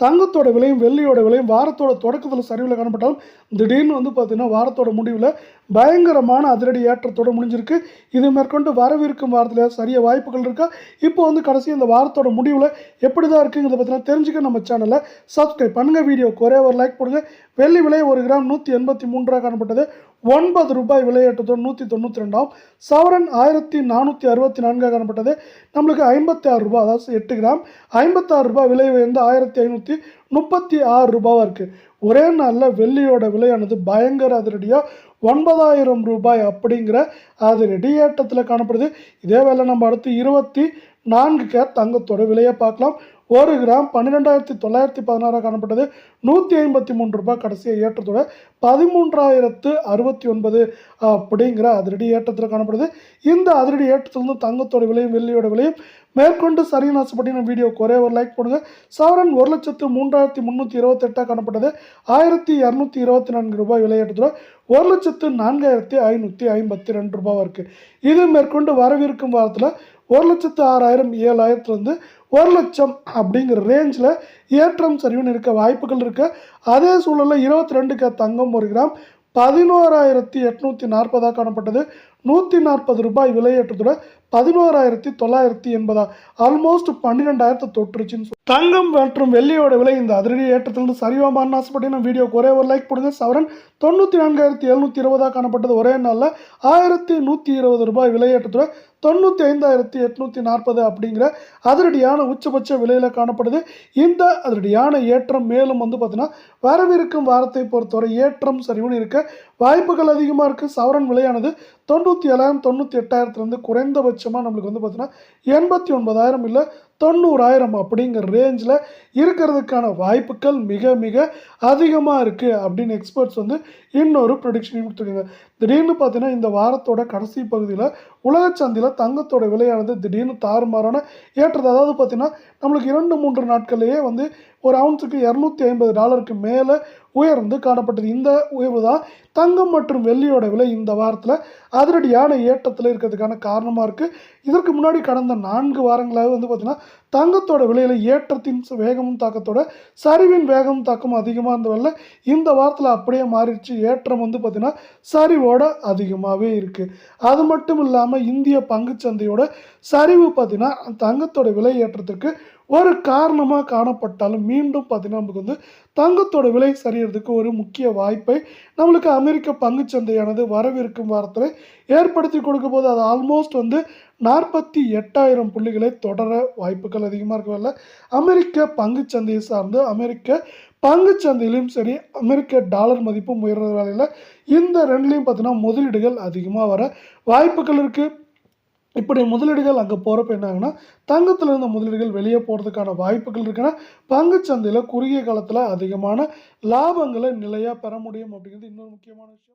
தங்கத்தோட விலையும் வெள்ளியோட விலையும் வாரத்தோட தொடக்கத்தில் சரிவில் காணப்பட்டாலும் திடீர்னு வந்து பார்த்திங்கன்னா வாரத்தோட முடிவில் பயங்கரமான அதிரடி ஏற்றத்தோட முடிஞ்சிருக்கு. இது மேற்கொண்டு வரவிருக்கும் வாரத்தில் சரிய வாய்ப்புகள் இருக்கா? இப்போ வந்து கடைசி இந்த வாரத்தோட முடிவில் எப்படி தான் இருக்குங்கிறத பற்றினா தெரிஞ்சுக்க நம்ம சேனலை சப்ஸ்கிரைப் பண்ணுங்கள் வீடியோக்கு ஒரே ஒரு லைக் போடுங்க. வெள்ளி விலை ஒரு கிராம் நூற்றி எண்பத்தி மூன்றாக காணப்பட்டது. ஒன்பது ரூபாய் விலையேற்றத்தோடு நூற்றி தொண்ணூற்றி ரெண்டாம். சவரன் ஆயிரத்தி நானூற்றி அறுபத்தி நான்காக காணப்பட்டது. நம்மளுக்கு ஐம்பத்தி ஆறு ரூபாய் அதாவது எட்டு கிராம். ஐம்பத்தாறு ரூபாய் விலை உயர்ந்து ஆயிரத்தி ஐநூற்றி முப்பத்தி ஆறு ரூபாவாக இருக்குது ஒரே நாளில் வெள்ளியோட விலையானது பயங்கர அதிரடியாக ஒன்பதாயிரம் ரூபாய் அப்படிங்கிற அதிரடி ஏற்றத்தில் காணப்படுது. இதே வேலை நம்ம அடுத்து இருபத்தி நான்கு கேர் தங்கத்தோட விலையை பார்க்கலாம். ஒரு கிராம் பன்னிரெண்டாயிரத்தி தொள்ளாயிரத்தி பதினாறாக காணப்பட்டது. நூற்றி ஐம்பத்தி மூன்று ரூபாய் கடைசியை ஏற்றத்தோட பதிமூன்றாயிரத்து அறுபத்தி ஒன்பது அப்படிங்கிற அதிரடி ஏற்றத்தில் காணப்படுது. இந்த அதிரடி ஏற்றத்திலிருந்து தங்கத்தோட விலையும் வெள்ளியோட விலையும் மேற்கொண்டு சரியின் ஆசைப்பட்டு நம்ம வீடியோக்கு ஒரே ஒரு லைக் பண்ணுங்கள் சவரன் ஒரு லட்சத்து மூன்றாயிரத்தி முந்நூற்றி இருபத்தெட்டாக காணப்பட்டது. ஆயிரத்தி இரநூத்தி இருபத்தி நான்கு ரூபாய் விலையேற்றத்தோட ஒரு லட்சத்து நான்காயிரத்தி ஐநூற்றி ஐம்பத்தி ரெண்டு ரூபாவாக இருக்குது இது மேற்கொண்டு வரவிருக்கும் வாரத்தில் ஒரு லட்சத்து ஆறாயிரம் ஏழாயிரத்துலேருந்து ஒரு லட்சம் அப்படிங்கிற ரேஞ்சில் ஏற்றம் சரிவுன்னு இருக்க வாய்ப்புகள் இருக்குது அதே சூழலில் இருபத்தி ரெண்டுக்கு தங்கம் ஒரு கிராம் பதினோராயிரத்தி எட்நூற்றி நாற்பதாக காணப்பட்டது. நூற்றி நாற்பது ரூபாய் விலையேற்றத்தோட பதினோராயிரத்தி தொள்ளாயிரத்தி எண்பதா? ஆல்மோஸ்ட் பன்னிரெண்டாயிரத்தை தொற்றுச்சுன்னு சொல்லி தங்கம் மற்றும் வெள்ளியோட விலை இந்த அதிரடி ஏற்றத்திலிருந்து சரிவாமான்னு ஆசைப்பட்டு நம்ம வீடியோக்கு ஒரே ஒரு லைக் போடுங்க சவரன் தொண்ணூற்றி நான்காயிரத்தி எழுநூற்றி இருபதாக காணப்பட்டது ஒரே நாளில் ஆயிரத்தி நூற்றி இருபது ரூபாய் விலையேற்றத்தோட தொண்ணூற்றி ஐந்தாயிரத்தி எட்நூற்றி நாற்பது அப்படிங்கிற அதிரடியான உச்சபட்ச விலையில் காணப்படுது. இந்த அதிரடியான ஏற்றம் மேலும் வந்து பார்த்தீங்கன்னா வரவிருக்கும் வாரத்தை பொறுத்தவரை ஏற்றம் சரிவுன்னு இருக்க வாய்ப்புகள் அதிகமாக இருக்குது சவரன் விலையானது தொண்ணூற்றி ஏழாயிரம் தொண்ணூற்றி எட்டாயிரத்துலேருந்து குறைந்தபட்சமாக நம்மளுக்கு வந்து பார்த்தீங்கன்னா எண்பத்தி ஒன்பதாயிரம் இல்லை தொண்ணூறாயிரம் அப்படிங்கிற ரேஞ்சில் இருக்கிறதுக்கான வாய்ப்புகள் மிக மிக அதிகமாக இருக்குது அப்படின்னு எக்ஸ்பர்ட்ஸ் வந்து இன்னொரு ப்ரொடிக்ஷனையும் கொடுத்துருக்காங்க. திடீர்னு பார்த்தீங்கன்னா இந்த வாரத்தோட கடைசி பகுதியில் உலக சந்தையில் தங்கத்தோட விலையானது திடீர்னு தாறுமாறான ஏற்றது அதாவது பார்த்தீங்கன்னா நம்மளுக்கு இரண்டு மூன்று நாட்கள்லேயே வந்து ஒரு அவுன்ஸுக்கு இரநூத்தி ஐம்பது டாலருக்கு மேலே உயர்ந்து காணப்பட்டது. இந்த உயர்வு தான் தங்கம் மற்றும் வெள்ளியோட விலை. இந்த வாரத்தில் அதிரடியான ஏற்றத்தில் இருக்கிறதுக்கான காரணமாக இருக்குது இதற்கு முன்னாடி கடந்த நான்கு வாரங்களாக வந்து பார்த்திங்கன்னா தங்கத்தோட விலையில் ஏற்றத்தின் வேகமும் தாக்கத்தோட சரிவின் வேகமும் தாக்கம் அதிகமாக இருந்தவரில் இந்த வாரத்தில் அப்படியே மாறிடுச்சு. ஏற்றம் வந்து பார்த்திங்கன்னா சரிவோட அதிகமாகவே இருக்குது அது மட்டும் இல்லாமல் இந்திய பங்குச்சந்தையோட சரிவு பார்த்திங்கன்னா தங்கத்தோட விலை ஏற்றத்துக்கு ஒரு காரணமாக காணப்பட்டாலும் மீண்டும் பார்த்திங்கன்னா நமக்கு வந்து தங்கத்தோட விலை சரியறதுக்கு ஒரு முக்கிய வாய்ப்பை நம்மளுக்கு அமெரிக்க பங்குச்சந்தையானது வரவிருக்கும் வாரத்தில் ஏற்படுத்தி கொடுக்கும் போது அது ஆல்மோஸ்ட் வந்து நாற்பத்தி எட்டாயிரம் புள்ளிகளை தொடர வாய்ப்புகள் அதிகமாக இருக்கவில்லை. அமெரிக்க பங்குச்சந்தையை சார்ந்து அமெரிக்க பங்குச்சந்தையிலையும் சரி அமெரிக்க டாலர் மதிப்பும் உயர்ற வேலையில் இந்த ரெண்டுலேயும் பார்த்தீங்கன்னா முதலீடுகள் அதிகமாக வர வாய்ப்புகள் இருக்குது இப்படி முதலீடுகள் அங்கே போகிறப்ப என்னாகுன்னா தங்கத்தில் இருந்த முதலீடுகள் வெளியே போகிறதுக்கான வாய்ப்புகள் இருக்குன்னா பங்குச்சந்தையில் குறுகிய காலத்தில் அதிகமான லாபங்களை நிலையாக பெற முடியும் அப்படிங்கிறது இன்னொரு முக்கியமான விஷயம்.